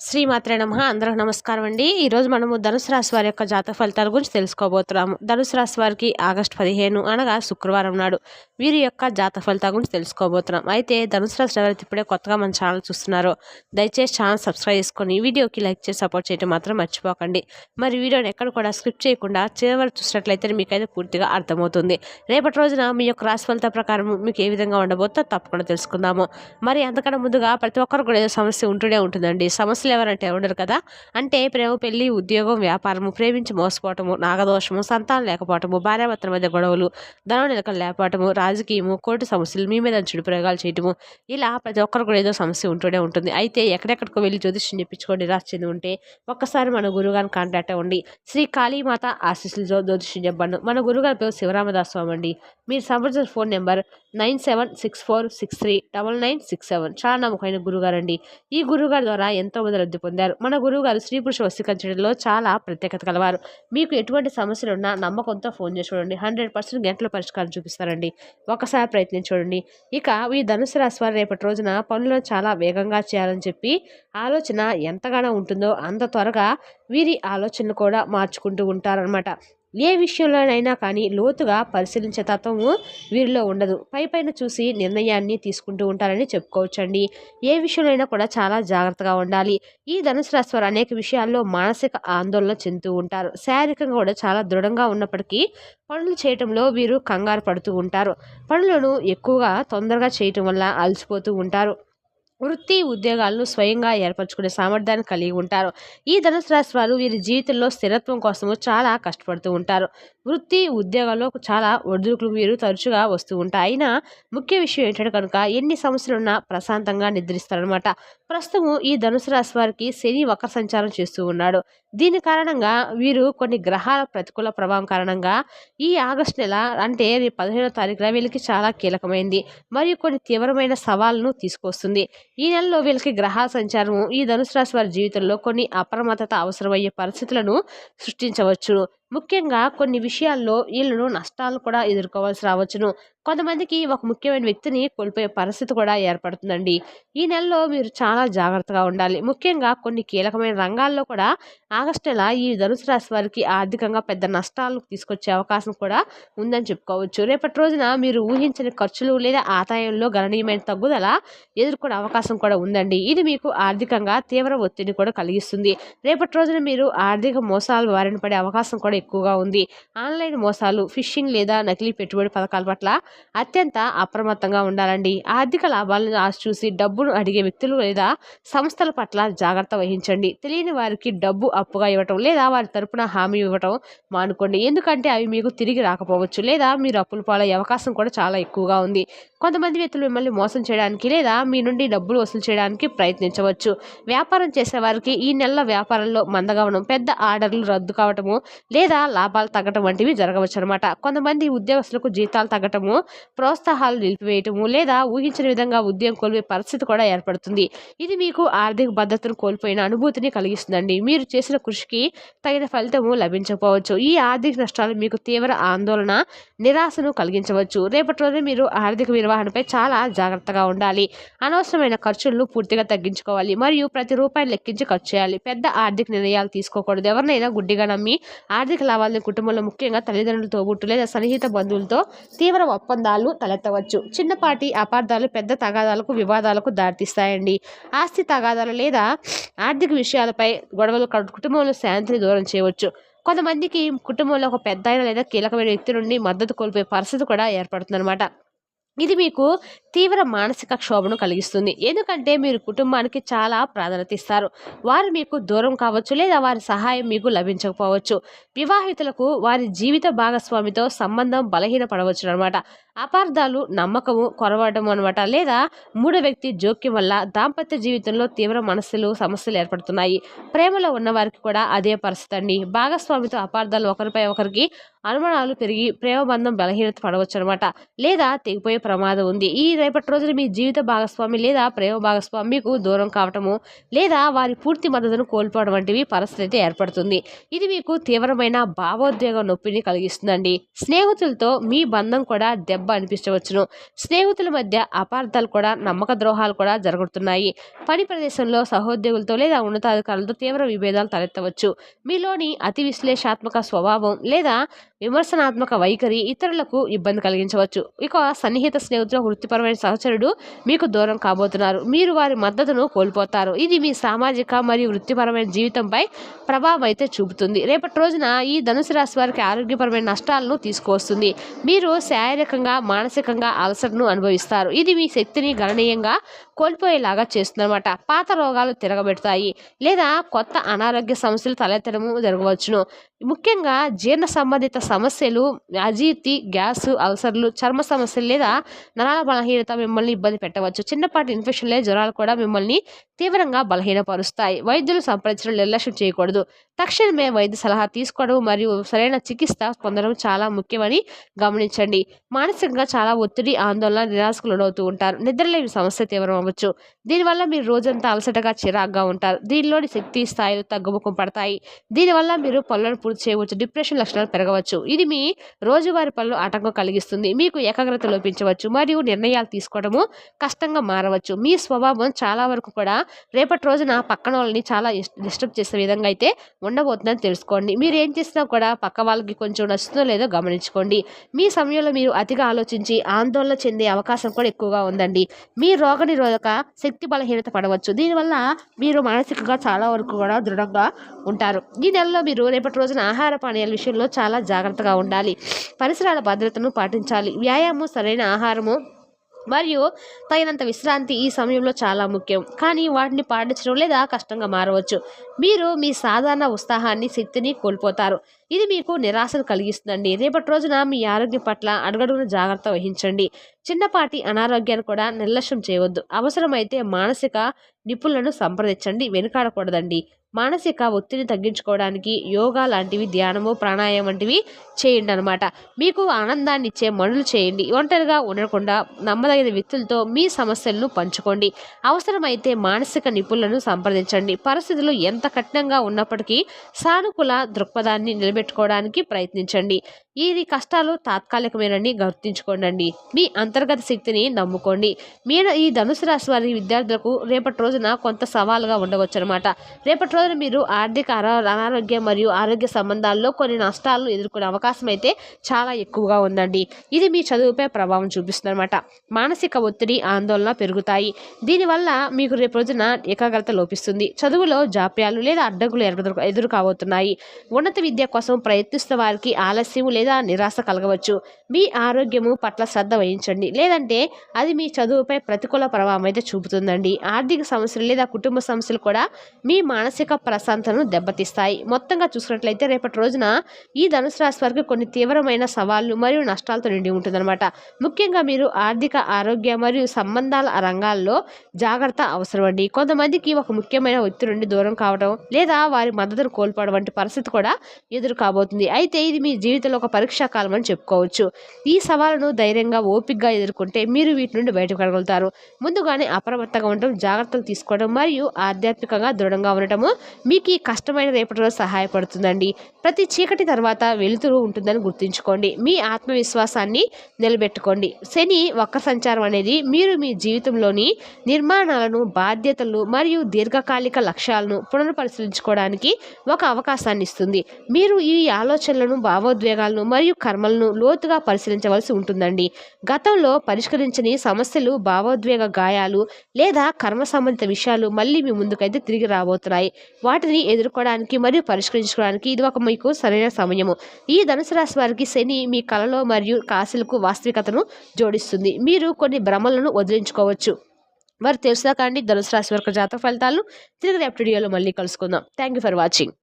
శ్రీమాత్రే నమ. అందరూ నమస్కారం అండి. ఈరోజు మనము ధనుసు రాశి వారి యొక్క జాతక ఫలితాల గురించి తెలుసుకోబోతున్నాము. ధనుసు రాశి వారికి ఆగస్టు పదిహేను అనగా శుక్రవారం నాడు వీరి యొక్క జాతక ఫలితాల గురించి తెలుసుకోబోతున్నాం. అయితే ధనుసు రాశి ఎవరైతే ఇప్పుడే కొత్తగా మన ఛానల్ చూస్తున్నారో దయచేసి ఛానల్ సబ్స్క్రైబ్ చేసుకొని వీడియోకి లైక్ చేసి సపోర్ట్ చేయడం మాత్రం మర్చిపోకండి. మరి వీడియోని ఎక్కడ కూడా స్క్రిప్ట్ చేయకుండా చివరి చూసినట్లయితే మీకైతే పూర్తిగా అర్థమవుతుంది. రేపటి రోజున మీ యొక్క రాశి ఫలితాల ప్రకారం మీకు ఏ విధంగా ఉండబోతో తప్పకుండా తెలుసుకుందాము. మరి అంతకన్నా ముందుగా ప్రతి ఒక్కరు కూడా ఏదో సమస్య ఉంటూనే ఉంటుందండి. సమస్య అసలు ఎవరంటే ఉండరు కదా? అంటే ప్రేమ పెళ్ళి ఉద్యోగం వ్యాపారము ప్రేమించి మోసపోవటము నాగదోషము సంతానం లేకపోవటము భార్యాభర్తల మధ్య గొడవలు ధనం నిలకలు లేకపోవటము రాజకీయము కోర్టు సమస్యలు మీ మీద చెడు ప్రయోగాలు చేయటము ఇలా ప్రతి ఒక్కరు కూడా ఏదో సమస్య ఉంటూనే ఉంటుంది. అయితే ఎక్కడెక్కడికో వెళ్ళి జ్యోతిష్యం చెప్పించుకోండి రాసి చెంది ఉంటే ఒక్కసారి మన గురుగారిని కాంటాక్ట్ అవ్వండి. శ్రీ కాళీమాత ఆశీస్సులు జ్యోతిష్యం చెప్పండి. మన గురుగారి పేరు శివరామదాస్ స్వామి అండి. మీరు సంప్రదించిన phone number nine seven six four six three double nine six seven. చాలా నమ్మకమైన గురుగారు అండి ఈ గురుగారి ద్వారా ఎంతో మంది లబ్ధి పొందారు. మన గురువుగారు స్త్రీ పురుష వస్తీకరించడంలో చాలా ప్రత్యేకత కలవారు. మీకు ఎటువంటి సమస్యలు ఉన్నా నమ్మకంతో ఫోన్ చేసి చూడండి. హండ్రెడ్ పర్సెంట్ గంటల పరిష్కారం చూపిస్తారండి. ఒకసారి ప్రయత్నించి చూడండి. ఇక ఈ ధనుసు రాశి వారు రేపటి రోజున పనులను చాలా వేగంగా చేయాలని చెప్పి ఆలోచన ఎంతగానో ఉంటుందో అంత త్వరగా వీరి ఆలోచనలు కూడా మార్చుకుంటూ ఉంటారనమాట ఏ విషయంలోనైనా కానీ లోతుగా పరిశీలించే తత్వము వీరిలో ఉండదు. పై పైన చూసి నిర్ణయాన్ని తీసుకుంటూ ఉంటారని చెప్పుకోవచ్చండి. ఏ విషయంలో కూడా చాలా జాగ్రత్తగా ఉండాలి. ఈ ధనుసు రాశి వారు అనేక విషయాల్లో మానసిక ఆందోళన చెందుతూ ఉంటారు. శారీరకంగా కూడా చాలా దృఢంగా ఉన్నప్పటికీ పనులు చేయటంలో వీరు కంగారు పడుతూ ఉంటారు. పనులను ఎక్కువగా తొందరగా చేయటం వల్ల అలసిపోతూ ఉంటారు. వృత్తి ఉద్యోగాలను స్వయంగా ఏర్పరచుకునే సామర్థ్యాన్ని కలిగి ఉంటారు. ఈ ధనుసు రాశి వారు వీరి జీవితంలో స్థిరత్వం కోసము చాలా కష్టపడుతూ ఉంటారు. వృత్తి ఉద్యోగాల్లో చాలా ఒడిదుడుకులు వీరు తరచుగా వస్తూ ఉంటాయి. అయినా ముఖ్య విషయం ఏంటంటే కనుక ఎన్ని సమస్యలున్నా ప్రశాంతంగా నిద్రిస్తారనమాట ప్రస్తుతం ఈ ధనుసు రాశి వారికి శని వక్ర సంచారం చేస్తూ ఉన్నాడు. దీని కారణంగా వీరు కొన్ని గ్రహాల ప్రతికూల ప్రభావం కారణంగా ఈ ఆగస్టు నెల అంటే పదిహేనో తారీఖున వీళ్ళకి చాలా కీలకమైంది. మరియు కొన్ని తీవ్రమైన సవాళ్ళను తీసుకొస్తుంది. ఈ నెలలో వీళ్ళకి గ్రహాల సంచారము ఈ ధనుసు రాశి వారి జీవితంలో కొన్ని అప్రమత్తత అవసరమయ్యే పరిస్థితులను సృష్టించవచ్చు. ముఖ్యంగా కొన్ని విషయాల్లో వీళ్ళను నష్టాలు కూడా ఎదుర్కోవాల్సి రావచ్చును. కొంతమందికి ఒక ముఖ్యమైన వ్యక్తిని కోల్పోయే పరిస్థితి కూడా ఏర్పడుతుందండి. ఈ నెలలో మీరు చాలా జాగ్రత్తగా ఉండాలి. ముఖ్యంగా కొన్ని కీలకమైన రంగాల్లో కూడా ఆగస్టు నెల ఈ ధనుసు రాశి వారికి ఆర్థికంగా పెద్ద నష్టాలు తీసుకొచ్చే అవకాశం కూడా ఉందని చెప్పుకోవచ్చు. రేపటి రోజున మీరు ఊహించని ఖర్చులు లేదా ఆదాయంలో గణనీయమైన తగ్గుదల ఎదుర్కొనే అవకాశం కూడా ఉందండి. ఇది మీకు ఆర్థికంగా తీవ్ర ఒత్తిడి కూడా కలిగిస్తుంది. రేపటి రోజున మీరు ఆర్థిక మోసాలు బారిన పడే అవకాశం కూడా ఎక్కువగా ఉంది. ఆన్లైన్ మోసాలు ఫిషింగ్ లేదా నకిలీ పెట్టుబడి పథకాల పట్ల అత్యంత అప్రమత్తంగా ఉండాలండి. ఆర్థిక లాభాలను ఆశ చూసి డబ్బును అడిగే వ్యక్తులు లేదా సంస్థల పట్ల జాగ్రత్త వహించండి. తెలియని వారికి డబ్బు అప్పుగా ఇవ్వటం లేదా వారి తరపున హామీ ఇవ్వటం మానుకోండి. ఎందుకంటే అవి మీకు తిరిగి రాకపోవచ్చు లేదా మీరు అప్పులు పాలయ్యే అవకాశం కూడా చాలా ఎక్కువగా ఉంది. కొంతమంది వ్యక్తులు మిమ్మల్ని మోసం చేయడానికి లేదా మీ నుండి డబ్బులు వసూలు చేయడానికి ప్రయత్నించవచ్చు. వ్యాపారం చేసే వారికి ఈ నెల వ్యాపారంలో మందగమనం పెద్ద ఆర్డర్లు రద్దు కావటము లేదా లేదా లాభాలు తగ్గటం వంటివి జరగవచ్చు అనమాట కొంతమంది ఉద్యోగస్తులకు జీతాలు తగ్గటము ప్రోత్సాహాలు నిలిపివేయటము లేదా ఊహించిన విధంగా ఉద్యోగం కోల్పోయే పరిస్థితి కూడా ఏర్పడుతుంది. ఇది మీకు ఆర్థిక భద్రతను కోల్పోయిన అనుభూతిని కలిగిస్తుందండి. మీరు చేసిన కృషికి తగిన ఫలితము లభించకపోవచ్చు. ఈ ఆర్థిక నష్టాలు మీకు తీవ్ర ఆందోళన నిరాశను కలిగించవచ్చు. రేపటి రోజు మీరు ఆర్థిక నిర్వహణపై చాలా జాగ్రత్తగా ఉండాలి. అనవసరమైన ఖర్చులను పూర్తిగా తగ్గించుకోవాలి. మరియు ప్రతి రూపాయిని లెక్కించి ఖర్చు చేయాలి. పెద్ద ఆర్థిక నిర్ణయాలు తీసుకోకూడదు. ఎవరినైనా గుడ్డిగా నమ్మి ఆర్థిక లాభాలను కుటుంబంలో ముఖ్యంగా తల్లిదండ్రులతో తోబుట్టు లేదా సన్నిహిత బంధువులతో తీవ్ర ఒప్పందాలు తలెత్తవచ్చు. చిన్నపాటి అపార్థాలు పెద్ద తగాదాలకు వివాదాలకు దారితీస్తాయండి. ఆస్తి తగాదాలు లేదా ఆర్థిక విషయాలపై గొడవలు కుటుంబంలో శాంతిని దూరం చేయవచ్చు. కొంతమందికి కుటుంబంలో ఒక పెద్ద లేదా కీలకమైన వ్యక్తి నుండి మద్దతు కోల్పోయే పరిస్థితి కూడా ఏర్పడుతుందన్నమాట. ఇది మీకు తీవ్ర మానసిక క్షోభను కలిగిస్తుంది. ఎందుకంటే మీరు కుటుంబానికి చాలా ప్రాధాన్యత ఇస్తారు. వారు మీకు దూరం కావచ్చు లేదా వారి సహాయం మీకు లభించకపోవచ్చు. వివాహితులకు వారి జీవిత భాగస్వామితో సంబంధం బలహీనపడవచ్చు అనమాట అపార్థాలు నమ్మకము కొరవడం అనమాట లేదా మూడో వ్యక్తి జోక్యం వల్ల దాంపత్య జీవితంలో తీవ్ర మనస్సులు సమస్యలు ఏర్పడుతున్నాయి. ప్రేమలో ఉన్నవారికి కూడా అదే పరిస్థితి అండి. భాగస్వామితో అపార్థాలు ఒకరిపై ఒకరికి అనుమానాలు పెరిగి ప్రేమబంధం బలహీనత పడవచ్చు అనమాట లేదా తెగిపోయే ప్రమాదం ఉంది. ఈ రేపటి రోజున మీ జీవిత భాగస్వామి లేదా ప్రేమ భాగస్వామి మీకు దూరం కావటము లేదా వారి పూర్తి మద్దతును కోల్పోవడం వంటివి పరిస్థితి ఏర్పడుతుంది. ఇది మీకు తీవ్రమైన భావోద్వేగ నొప్పిని కలిగిస్తుందండి. స్నేహితులతో మీ బంధం కూడా దెబ్బ అనిపించవచ్చును. స్నేహితుల మధ్య అపార్థాలు కూడా నమ్మక ద్రోహాలు కూడా జరుగుతున్నాయి పని ప్రదేశంలో సహోద్యోగులతో లేదా ఉన్నతాధికారులతో తీవ్ర విభేదాలు తలెత్తవచ్చు. మీలోని అతి విశ్లేషాత్మక స్వభావం లేదా విమర్శనాత్మక వైఖరి ఇతరులకు ఇబ్బంది కలిగించవచ్చు. ఇక సన్నిహిత స్నేహితులు వృత్తిపరమైన సహచరుడు మీకు దూరం కాబోతున్నారు. మీరు వారి మద్దతును కోల్పోతారు. ఇది మీ సామాజిక మరియు వృత్తిపరమైన జీవితంపై ప్రభావం అయితే చూపుతుంది. రేపటి రోజున ఈ ధనుసు రాశి వారికి ఆరోగ్యపరమైన నష్టాలను తీసుకువస్తుంది. మీరు శారీరకంగా మానసికంగా అలసటను అనుభవిస్తారు. ఇది మీ శక్తిని గణనీయంగా కోల్పోయేలాగా చేస్తుందన్నమాట. పాత రోగాలు తిరగబెడతాయి లేదా కొత్త అనారోగ్య సమస్యలు తలెత్తడము జరగవచ్చును. ముఖ్యంగా జీర్ణ సంబంధిత సమస్యలు అజీర్తి గ్యాస్ అల్సర్లు చర్మ సమస్యలు లేదా నరాల బలహీనత మిమ్మల్ని ఇబ్బంది పెట్టవచ్చు. చిన్నపాటి ఇన్ఫెక్షన్లే జ్వరాలు కూడా మిమ్మల్ని తీవ్రంగా బలహీనపరుస్తాయి. వైద్యులు సంప్రదించడం నిర్లక్ష్యం చేయకూడదు. తక్షణమే వైద్య సలహా తీసుకోవడం మరియు సరైన చికిత్స పొందడం చాలా ముఖ్యమని గమనించండి. మానసికంగా చాలా ఒత్తిడి ఆందోళన నిరాశకు లోనవుతూ ఉంటారు. నిద్రలేని సమస్య తీవ్రం అవ్వచ్చు. దీనివల్ల మీరు రోజంతా అలసటగా చిరాగ్గా ఉంటారు. దీనిలోని శక్తి స్థాయిలు తగ్గుముఖం పడతాయి. దీనివల్ల మీరు పనులను పూర్తి చేయవచ్చు. డిప్రెషన్ లక్షణాలు పెరగవచ్చు. ఇది మీ రోజువారి పనులు ఆటంకం కలిగిస్తుంది. మీకు ఏకాగ్రత లోపించవచ్చు మరియు నిర్ణయాలు తీసుకోవడము కష్టంగా మారవచ్చు. మీ స్వభావం చాలా వరకు కూడా రేపటి రోజున పక్కన వాళ్ళని చాలా డిస్టర్బ్ చేసే విధంగా అయితే ఉండబోతుందని తెలుసుకోండి. మీరు ఏం చేసినా కూడా పక్క వాళ్ళకి కొంచెం నచ్చుతుందో లేదో గమనించుకోండి. మీ సమయంలో మీరు అతిగా ఆలోచించి ఆందోళన చెందే అవకాశం కూడా ఎక్కువగా ఉందండి. మీ రోగ నిరోధక శక్తి బలహీనత పడవచ్చు. దీనివల్ల మీరు మానసికంగా చాలా వరకు కూడా దృఢంగా ఉంటారు. ఈ నెలలో మీరు రేపటి రోజున ఆహార పానీయాల విషయంలో చాలా జాగ్రత్తగా ఉండాలి. పరిసరాల భద్రతను పాటించాలి. వ్యాయామం సరైన ఆహారము మరియు తగినంత విశ్రాంతి ఈ సమయంలో చాలా ముఖ్యం. కానీ వాటిని పాటించడం లేదా కష్టంగా మారవచ్చు. మీరు మీ సాధారణ ఉత్సాహాన్ని శక్తిని కోల్పోతారు. ఇది మీకు నిరాశను కలిగిస్తుందండి. రేపటి రోజున మీ ఆరోగ్యం పట్ల అడుగడుగున జాగ్రత్త వహించండి. చిన్నపాటి అనారోగ్యాన్ని కూడా నిర్లక్ష్యం చేయవద్దు. అవసరమైతే మానసిక నిపుణులను సంప్రదించండి. వెనుకాడకూడదండి. మానసిక ఒత్తిడి తగ్గించుకోవడానికి యోగా లాంటివి ధ్యానము ప్రాణాయామం వంటివి చేయండి అనమాట మీకు ఆనందాన్ని ఇచ్చే మనులు చేయండి. ఒంటరిగా ఉండకుండా నమ్మదగిన వ్యక్తులతో మీ సమస్యలను పంచుకోండి. అవసరమైతే మానసిక నిపుణులను సంప్రదించండి. పరిస్థితులు ఎంత కఠినంగా ఉన్నప్పటికీ సానుకూల దృక్పథాన్ని పెట్టుకోవడానికి ప్రయత్నించండి. ఇది కష్టాలు తాత్కాలికమేనని గుర్తుంచుకోండి మీ అంతర్గత శక్తిని నమ్ముకోండి. మీరు ఈ ధనుసు రాశి వారి విద్యార్థులకు రేపటి రోజున కొంత సవాలుగా ఉండవచ్చు అనమాట రేపటి రోజున మీరు ఆర్థిక అనారోగ్యం మరియు ఆరోగ్య సంబంధాల్లో కొన్ని నష్టాలను ఎదుర్కొనే అవకాశం అయితే చాలా ఎక్కువగా ఉందండి. ఇది మీ చదువుపై ప్రభావం చూపిస్తుంది అనమాట మానసిక ఒత్తిడి ఆందోళన పెరుగుతాయి. దీనివల్ల మీకు రేపు రోజున ఏకాగ్రత లోపిస్తుంది. చదువులో జాప్యాలు లేదా అడ్డంకులు ఎదురు ఎదురు కాబోతున్నాయి ఉన్నత విద్య కోసం ప్రయత్నిస్తున్న వారికి ఆలస్యం లేదా లేదా నిరాశ కలగవచ్చు. మీ ఆరోగ్యము పట్ల శ్రద్ధ వహించండి. లేదంటే అది మీ చదువుపై ప్రతికూల ప్రభావం అయితే చూపుతుందండి. ఆర్థిక సమస్యలు లేదా కుటుంబ సమస్యలు కూడా మీ మానసిక ప్రశాంతను దెబ్బతీస్తాయి. మొత్తంగా చూసినట్లయితే రేపటి రోజున ఈ ధనుసు రాశి వరకు కొన్ని తీవ్రమైన సవాళ్ళు మరియు నష్టాలతో నిండి ఉంటుందన్నమాట. ముఖ్యంగా మీరు ఆర్థిక ఆరోగ్య మరియు సంబంధాల రంగాల్లో జాగ్రత్త అవసరం అండి కొంతమందికి ఒక ముఖ్యమైన వ్యక్తి నుండి దూరం కావడం లేదా వారి మద్దతును కోల్పోవడం వంటి పరిస్థితి కూడా ఎదురు కాబోతుంది అయితే ఇది మీ జీవితంలో ఒక పరీక్షా కాలం అని చెప్పుకోవచ్చు. ఈ సవాళ్ళను ధైర్యంగా ఓపికగా ఎదుర్కొంటే మీరు వీటి నుండి బయటపడగలుగుతారు ముందుగానే అప్రమత్తంగా ఉండటం జాగ్రత్తలు తీసుకోవడం మరియు ఆధ్యాత్మికంగా దృఢంగా ఉండటము మీకు ఈ కష్టమైన రేపటి రోజు సహాయపడుతుందండి. ప్రతి చీకటి తర్వాత వెలుతురు ఉంటుందని గుర్తుంచుకోండి. మీ ఆత్మవిశ్వాసాన్ని నిలబెట్టుకోండి. శని వక్ర సంచారం అనేది మీరు మీ జీవితంలోని నిర్మాణాలను బాధ్యతలు మరియు దీర్ఘకాలిక లక్ష్యాలను పునరుపరిశీలించుకోవడానికి ఒక అవకాశాన్ని ఇస్తుంది. మీరు ఈ ఆలోచనలను భావోద్వేగాలను మరియు కర్మలను లోతుగా పరిశీలించవలసి ఉంటుందండి. గతంలో పరిష్కరించని సమస్యలు భావోద్వేగ గాయాలు లేదా కర్మ సంబంధిత విషయాలు మళ్ళీ మీ ముందుకైతే తిరిగి రాబోతున్నాయి. వాటిని ఎదుర్కోవడానికి మరియు పరిష్కరించుకోవడానికి ఇది ఒక మీకు సరైన సమయము. ఈ ధనుసు రాశి వారికి శని మీ కళలో మరియు కాశీలకు వాస్తవికతను జోడిస్తుంది. మీరు కొన్ని భ్రమలను వదిలించుకోవచ్చు. వారు తెలుసా కానీ ధనుసు రాశి వరకు జాతక ఫలితాలను తిరిగి రేపు వీడియోలో మళ్ళీ కలుసుకుందాం. Thank you for watching